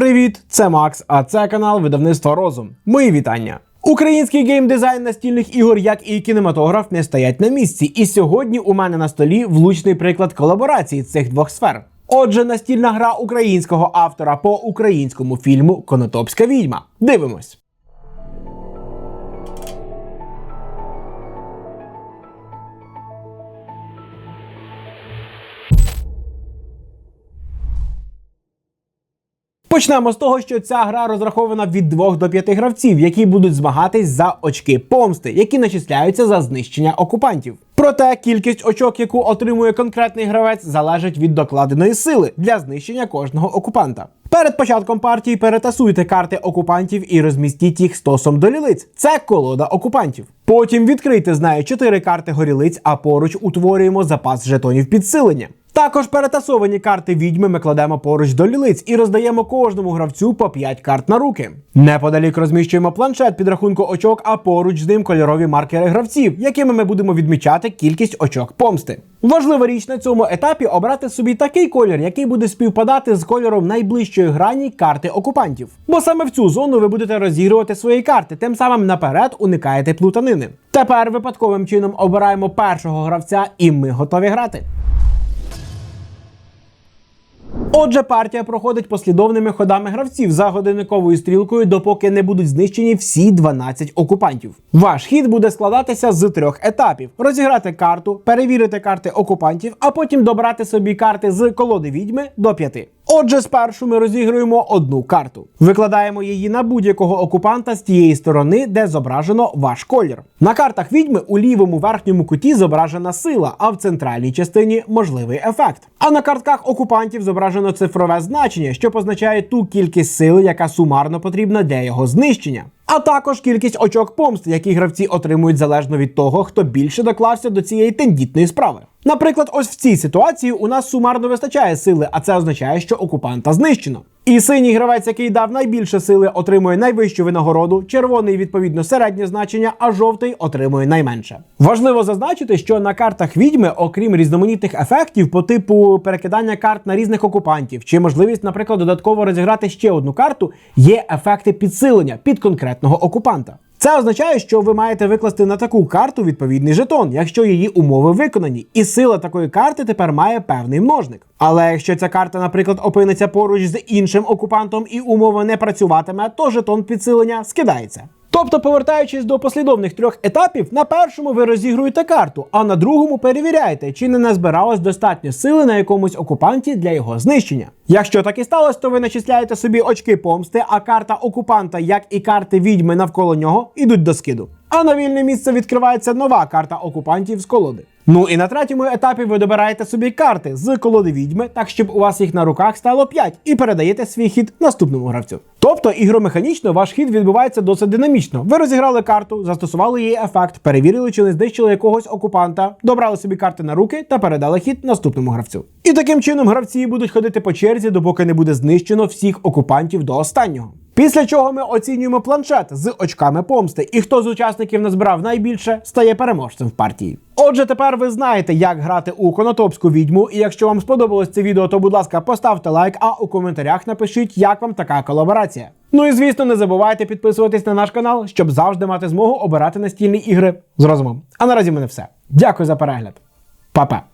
Привіт, це Макс, а це канал Видавництва Розум. Мої вітання. Український геймдизайн настільних ігор, як і кінематограф, не стоять на місці. І сьогодні у мене на столі влучний приклад колаборації цих двох сфер. Отже, настільна гра українського автора по українському фільму Конотопська відьма. Дивимось. Почнемо з того, що ця гра розрахована від 2 до 5 гравців, які будуть змагатись за очки помсти, які начисляються за знищення окупантів. Проте кількість очок, яку отримує конкретний гравець, залежить від докладеної сили для знищення кожного окупанта. Перед початком партії перетасуйте карти окупантів і розмістіть їх стосом до лілиць. Це колода окупантів. Потім відкрийте з нею 4 карти горілиць, а поруч утворюємо запас жетонів підсилення. Також перетасовані карти відьми ми кладемо поруч до лілиць і роздаємо кожному гравцю по 5 карт на руки. Неподалік розміщуємо планшет під рахунку очок, а поруч з ним кольорові маркери гравців, якими ми будемо відмічати кількість очок помсти. Важлива річ на цьому етапі обрати собі такий колір, який буде співпадати з кольором найближчої грані карти окупантів. Бо саме в цю зону ви будете розігрувати свої карти, тим самим наперед уникаєте плутанини. Тепер випадковим чином обираємо першого гравця, і ми готові грати. Отже, партія проходить послідовними ходами гравців за годинниковою стрілкою, допоки не будуть знищені всі 12 окупантів. Ваш хід буде складатися з трьох етапів: розіграти карту, перевірити карти окупантів, а потім добрати собі карти з колоди відьми до п'яти. Отже, спершу ми розігруємо одну карту. Викладаємо її на будь-якого окупанта з тієї сторони, де зображено ваш колір. На картах відьми у лівому верхньому куті зображена сила, а в центральній частині можливий ефект. А на картках окупантів зображено цифрове значення, що позначає ту кількість сили, яка сумарно потрібна для його знищення. А також кількість очок помсти, які гравці отримують залежно від того, хто більше доклався до цієї тендітної справи. Наприклад, ось в цій ситуації у нас сумарно вистачає сили, а це означає, що окупанта знищено. І синій гравець, який дав найбільше сили, отримує найвищу винагороду, червоний відповідно середнє значення, а жовтий отримує найменше. Важливо зазначити, що на картах відьми, окрім різноманітних ефектів по типу перекидання карт на різних окупантів, чи можливість, наприклад, додатково розіграти ще одну карту, є ефекти підсилення під конкретного окупанта. Це означає, що ви маєте викласти на таку карту відповідний жетон, якщо її умови виконані, і сила такої карти тепер має певний множник. Але якщо ця карта, наприклад, опиниться поруч з іншим окупантом і умова не працюватиме, то жетон підсилення скидається. Тобто, повертаючись до послідовних трьох етапів, на першому ви розігруєте карту, а на другому перевіряєте, чи не назбиралось достатньо сили на якомусь окупанті для його знищення. Якщо так і сталося, то ви начисляєте собі очки помсти, а карта окупанта, як і карти відьми навколо нього, ідуть до скиду. А на вільне місце відкривається нова карта окупантів з колоди. Ну і на третьому етапі ви добираєте собі карти з колоди відьми, так щоб у вас їх на руках стало 5, і передаєте свій хід наступному гравцю. Тобто ігромеханічно ваш хід відбувається досить динамічно. Ви розіграли карту, застосували її ефект, перевірили, чи не знищили якогось окупанта, добрали собі карти на руки та передали хід наступному гравцю. І таким чином гравці будуть ходити по черзі, допоки не буде знищено всіх окупантів до останнього. Після чого ми оцінюємо планшет з очками помсти, і хто з учасників назбирав найбільше, стає переможцем в партії. Отже, тепер ви знаєте, як грати у конотопську відьму. І якщо вам сподобалось це відео, то будь ласка, поставте лайк, а у коментарях напишіть, як вам така колаборація. Ну і звісно, не забувайте підписуватись на наш канал, щоб завжди мати змогу обирати настільні ігри з розумом. А наразі мене все. Дякую за перегляд. Па-па!